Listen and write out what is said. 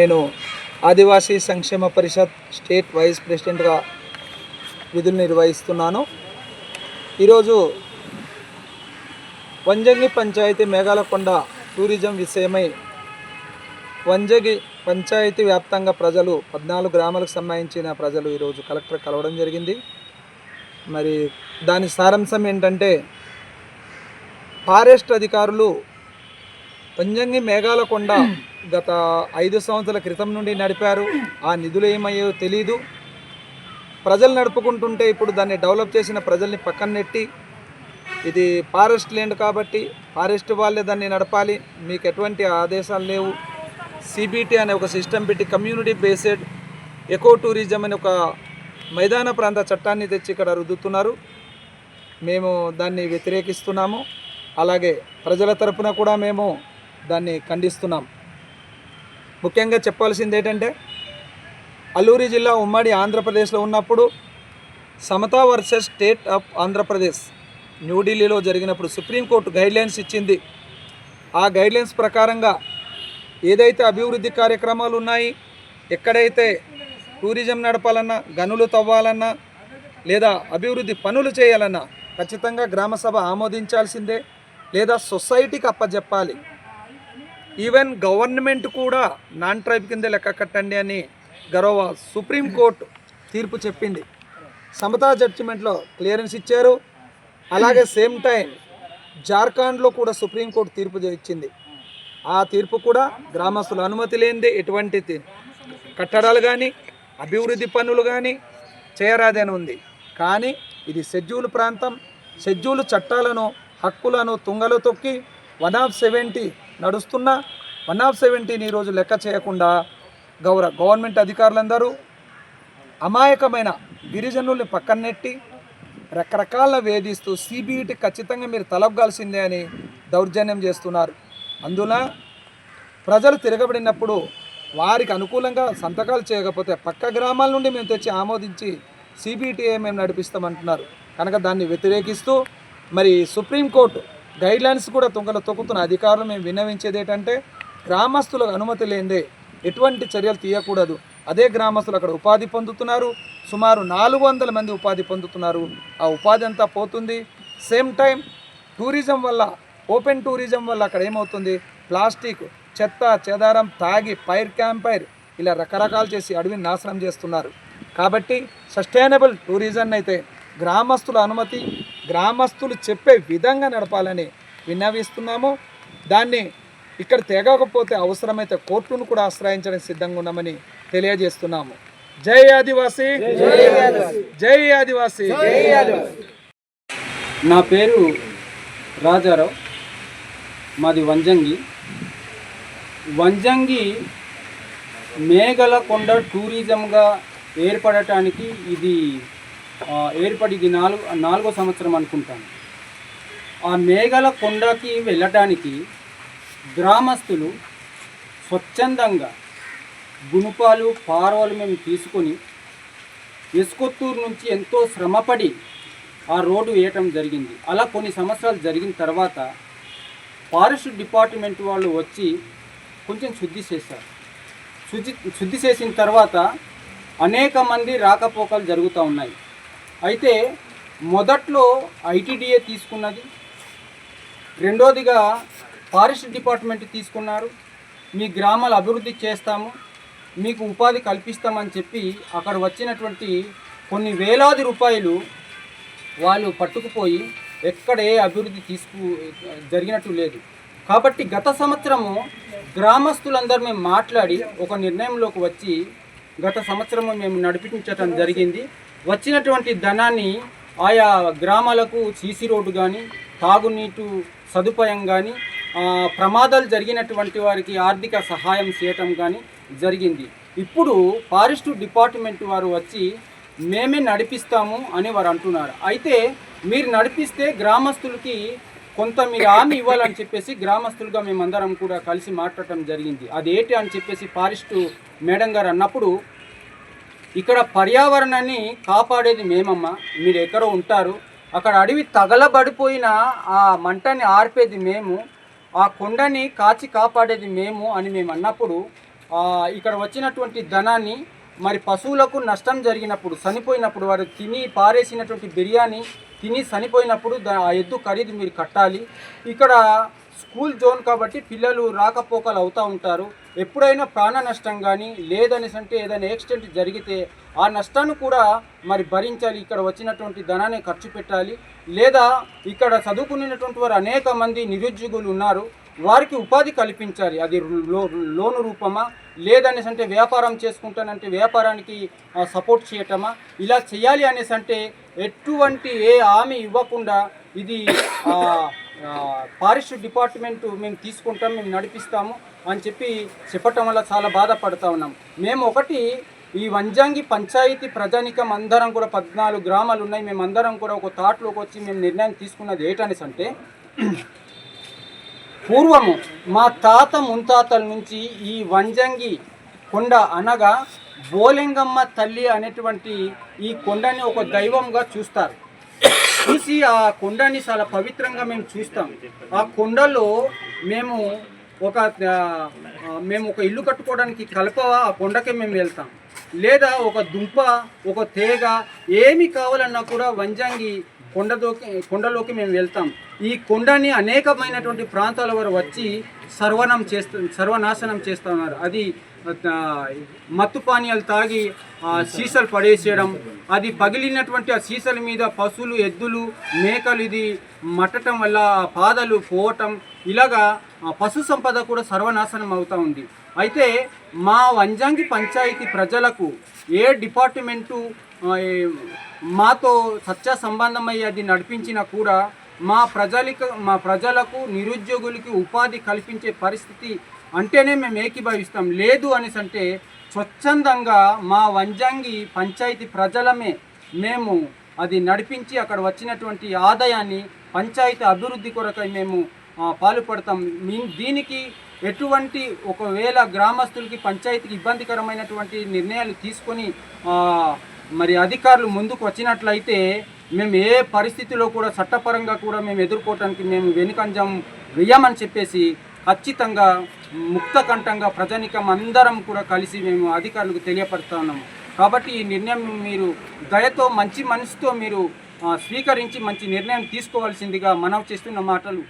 నేను ఆదివాసీ సంక్షేమ పరిషత్ state vice ప్రెసిడెంట్గా విధులు నిర్వహిస్తున్నాను. ఈరోజు వంజంగి పంచాయతీ మేఘాలకొండ టూరిజం విషయమై వంజగి పంచాయతీ వ్యాప్తంగా ప్రజలు పద్నాలుగు గ్రామాలకు సంబంధించిన ప్రజలు ఈరోజు కలెక్టర్ కలవడం జరిగింది. మరి దాని సారాంశం ఏంటంటే ఫారెస్ట్ అధికారులు పంజంగి మేఘాలకొండ గత ఐదు సంవత్సరాల క్రితం నుండి నడిపారు. ఆ నిధులు ఏమయ్యో తెలీదు. ప్రజలు నడుపుకుంటుంటే ఇప్పుడు దాన్ని డెవలప్ చేసిన ప్రజల్ని పక్కన నెట్టి ఇది ఫారెస్ట్ ల్యాండ్ కాబట్టి ఫారెస్ట్ వాళ్ళే దాన్ని నడపాలి. మీకు ఎటువంటి ఆదేశాలు లేవు. సిబిటి అనే ఒక సిస్టమ్ పెట్టి కమ్యూనిటీ బేస్డ్ ఎకో టూరిజం అనే ఒక మైదాన ప్రాంత చట్టాన్ని తెచ్చి ఇక్కడ రుద్దుతున్నారు. మేము దాన్ని వ్యతిరేకిస్తున్నాము. అలాగే ప్రజల తరపున కూడా మేము దాన్ని ఖండిస్తున్నాం. ముఖ్యంగా చెప్పాల్సింది ఏంటంటే అల్లూరి జిల్లా ఉమ్మడి ఆంధ్రప్రదేశ్లో ఉన్నప్పుడు Samatha versus state of Andhra Pradesh న్యూఢిల్లీలో జరిగినప్పుడు సుప్రీంకోర్టు గైడ్లైన్స్ ఇచ్చింది. ఆ గైడ్లైన్స్ ప్రకారంగా ఏదైతే అభివృద్ధి కార్యక్రమాలు ఉన్నాయి ఎక్కడైతే టూరిజం నడపాలన్నా గనులు తవ్వాలన్నా లేదా అభివృద్ధి పనులు చేయాలన్నా ఖచ్చితంగా గ్రామసభ ఆమోదించాల్సిందే లేదా సొసైటీకి అప్పచెప్పాలి ఈవెన్ గవర్నమెంట్ కూడా నాన్ ట్రైబ్ కింద లెక్క కట్టండి అని గౌరవ సుప్రీంకోర్టు తీర్పు చెప్పింది. సమతా జడ్జిమెంట్లో క్లియరెన్స్ ఇచ్చారు. అలాగే సేమ్ టైం జార్ఖండ్లో కూడా సుప్రీంకోర్టు తీర్పు ఇచ్చింది. ఆ తీర్పు కూడా గ్రామస్తుల అనుమతి లేనిదే ఎటువంటి కట్టడాలు కానీ అభివృద్ధి పనులు కానీ చేయరాదని ఉంది. కానీ ఇది షెడ్యూల్ ప్రాంతం. షెడ్యూల్ చట్టాలను హక్కులను తుంగలు తొక్కి వన్ ఆఫ్ సెవెంటీ నడుస్తున్న వన్ ఆఫ్ సెవెంటీని ఈరోజు లెక్క చేయకుండా గౌరవ గవర్నమెంట్ అధికారులందరూ అమాయకమైన గిరిజనుల్ని పక్కన నెట్టి రకరకాల వేధిస్తూ సిబిఈటి ఖచ్చితంగా మీరు తలగ్గాల్సిందే అని దౌర్జన్యం చేస్తున్నారు. అందున ప్రజలు తిరగబడినప్పుడు వారికి అనుకూలంగా సంతకాలు చేయకపోతే పక్క గ్రామాల నుండి మేము తెచ్చి ఆమోదించి సిబిటిఏ మేము నడిపిస్తామంటున్నారు. కనుక దాన్ని వ్యతిరేకిస్తూ మరి సుప్రీంకోర్టు గైడ్లైన్స్ కూడా తొంగలు తొక్కుతున్న అధికారులు మేము విన్నవించేది ఏంటంటే గ్రామస్తులకు అనుమతి లేనిదే ఎటువంటి చర్యలు తీయకూడదు. అదే గ్రామస్తులు అక్కడ ఉపాధి పొందుతున్నారు. సుమారు నాలుగు వందల మంది ఉపాధి పొందుతున్నారు. ఆ ఉపాధి అంతా పోతుంది. సేమ్ టైం టూరిజం వల్ల ఓపెన్ టూరిజం వల్ల అక్కడ ఏమవుతుంది? ప్లాస్టిక్ చెత్త చెదారం తాగి పైర్ క్యాంపైర్ ఇలా రకరకాలు చేసి అడవిని నాశనం చేస్తున్నారు. కాబట్టి సస్టైనబుల్ టూరిజం అయితే గ్రామస్తుల అనుమతి గ్రామస్తులు చెప్పే విధంగా నడపాలని విన్నవిస్తున్నాము. దాన్ని ఇక్కడ తెగకపోతే అవసరమైతే కోర్టును కూడా ఆశ్రయించడానికి సిద్ధంగా ఉన్నామని తెలియజేస్తున్నాము. జై ఆదివాసి. జై ఆదివాసి. నా పేరు రాజారావు. మాది వంజంగి. వంజంగి మేఘలకొండ టూరిజంగా ఏర్పడటానికి ఇది ఏర్పడి ఇది నాలుగు నాలుగో సంవత్సరం అనుకుంటాను. ఆ మేఘల కొండకి వెళ్ళటానికి గ్రామస్తులు స్వచ్ఛందంగా గుణపాలు పారవలు మేము తీసుకొని ఎస్కొత్తూరు నుంచి ఎంతో శ్రమపడి ఆ రోడ్డు వేయటం జరిగింది. అలా కొన్ని సంవత్సరాలు జరిగిన తర్వాత ఫారెస్ట్ డిపార్ట్మెంట్ వాళ్ళు వచ్చి కొంచెం శుద్ధి చేశారు. శుద్ధి శుద్ధి చేసిన తర్వాత అనేక మంది రాకపోకలు జరుగుతూ ఉన్నాయి. అయితే మొదట్లో ఐటీడీఏ తీసుకున్నది. రెండోదిగా ఫారెస్ట్ డిపార్ట్మెంట్ తీసుకున్నారు. మీ గ్రామాలు అభివృద్ధి చేస్తాము. మీకు ఉపాధి కల్పిస్తామని చెప్పి అక్కడ వచ్చినటువంటి కొన్ని వేలాది రూపాయలు వాళ్ళు పట్టుకుపోయి ఎక్కడ ఏ అభివృద్ధి తీసుకు జరిగినట్టు లేదు. కాబట్టి గత సంవత్సరము గ్రామస్తులందరూ మేము మాట్లాడి ఒక నిర్ణయంలోకి వచ్చి గత సంవత్సరం మేము నడిపించటం జరిగింది. వచ్చినటువంటి ధనాన్ని ఆయా గ్రామాలకు సీసీ రోడ్డు కానీ తాగునీటు సదుపాయం కానీ ప్రమాదాలు జరిగినటువంటి వారికి ఆర్థిక సహాయం చేయటం కానీ జరిగింది. ఇప్పుడు ఫారెస్ట్ డిపార్ట్మెంట్ వారు వచ్చి మేమే నడిపిస్తాము అని వారు అంటున్నారు. అయితే మీరు నడిపిస్తే గ్రామస్తులకి కొంత మీరు హామీ ఇవ్వాలని చెప్పేసి గ్రామస్తులుగా మేమందరం కూడా కలిసి మాట్లాడటం జరిగింది. అదేంటి అని చెప్పేసి ఫారెస్ట్ మేడం గారు అన్నప్పుడు ఇక్కడ పర్యావరణాన్ని కాపాడేది మేమమ్మా. మీరు ఎక్కడో ఉంటారు. అక్కడ అడవి తగలబడిపోయిన ఆ మంటని ఆర్పేది మేము. ఆ కొండని కాచి కాపాడేది మేము అని మేము అన్నప్పుడు ఇక్కడ వచ్చినటువంటి ధనాన్ని మరి పశువులకు నష్టం జరిగినప్పుడు చనిపోయినప్పుడు వారు తిని పారేసినటువంటి బిర్యానీ తిని చనిపోయినప్పుడు దా- ఆ ఎద్దు ఖరీదు మీరు కట్టాలి. ఇక్కడ స్కూల్ జోన్ కాబట్టి పిల్లలు రాకపోకలు అవుతూ ఉంటారు. ఎప్పుడైనా ప్రాణ నష్టం కానీ లేదనేసి అంటే ఏదైనా యాక్సిడెంట్ జరిగితే ఆ నష్టాన్ని కూడా మరి భరించాలి. ఇక్కడ వచ్చినటువంటి ధనాన్ని ఖర్చు పెట్టాలి. లేదా ఇక్కడ చదువుకునేటువంటి వారు అనేక మంది నిరుద్యోగులు ఉన్నారు. వారికి ఉపాధి కల్పించాలి. అది లో లోను రూపమా? లేదనేసి అంటే వ్యాపారం చేసుకుంటానంటే వ్యాపారానికి సపోర్ట్ చేయటమా? ఇలా చేయాలి అనేసి అంటే ఎటువంటి ఏ హామీ ఇవ్వకుండా ఇది ఫారెస్ట్ డిపార్ట్మెంట్ మేము తీసుకుంటాం మేము నడిపిస్తాము అని చెప్పి చెప్పటం వల్ల చాలా బాధపడుతూ ఉన్నాం. మేము ఒకటి ఈ వంజంగి పంచాయతీ ప్రజానికం అందరం కూడా పద్నాలుగు గ్రామాలు ఉన్నాయి. మేము అందరం కూడా ఒక తాట్లోకి వచ్చి మేము నిర్ణయం తీసుకున్నది ఏటనేసి అంటే పూర్వము మా తాత ముంతాతల నుంచి ఈ వంజంగి కొండ అనగా బోలింగమ్మ తల్లి అనేటువంటి ఈ కొండని ఒక దైవంగా చూస్తారు. చూసి ఆ కొండని చాలా పవిత్రంగా మేము చూస్తాం. ఆ కొండలో మేము ఒక మేము ఒక ఇల్లు కట్టుకోవడానికి కలప ఆ కొండకే మేము వెళ్తాం. లేదా ఒక దుంప ఒక తేగ ఏమి కావాలన్నా కూడా వంజంగి కొండలోకి కొండలోకి మేము వెళ్తాం. ఈ కొండని అనేకమైనటువంటి ప్రాంతాల వారు వచ్చి సర్వనం చేస్తు సర్వనాశనం చేస్తూ ఉన్నారు అది మత్తు పానీయాలు తాగి సీసలు పడేసేయడం అది పగిలినటువంటి ఆ సీసల మీద పశువులు ఎద్దులు మేకలు ఇది మట్టడం వల్ల పాదలు పోవటం ఇలాగా ఆ, పశు సంపద కూడా సర్వనాశనం అవుతూ ఉంది. అయితే మా వంజంగి పంచాయతీ ప్రజలకు ఏ డిపార్ట్మెంటు మాతో సత్య సంబంధమై అది నడిపించినా కూడా మా ప్రజలకు మా ప్రజలకు నిరుద్యోగులకి ఉపాధి కల్పించే పరిస్థితి అంటేనే మేము ఏకీభవిస్తాం. లేదు అనేసి అంటే స్వచ్ఛందంగా మా వంజంగి పంచాయతీ ప్రజలమే మేము అది నడిపించి అక్కడ వచ్చినటువంటి ఆదాయాన్ని పంచాయతీ అభివృద్ధి కొరకై మేము పాలుపడతాం పాల్పడతాం. మీ- దీనికి ఎటువంటి ఒకవేళ గ్రామస్తులకి పంచాయతీకి ఇబ్బందికరమైనటువంటి నిర్ణయాలు తీసుకొని మరి అధికారులు ముందుకు వచ్చినట్లయితే మేము ఏ పరిస్థితిలో కూడా చట్టపరంగా కూడా మేము ఎదుర్కోవటానికి మేము వెనుకంజం వెయ్యమని చెప్పేసి ఖచ్చితంగా ముక్తకంఠంగా ప్రజానికం అందరం కూడా కలిసి మేము అధికారులకు తెలియపరుస్తా ఉన్నాము కాబట్టి ఈ నిర్ణయం మీరు దయతో మంచి మనసుతో మీరు స్వీకరించి మంచి నిర్ణయం తీసుకోవాల్సిందిగా మనవి చేస్తున్న మాటలు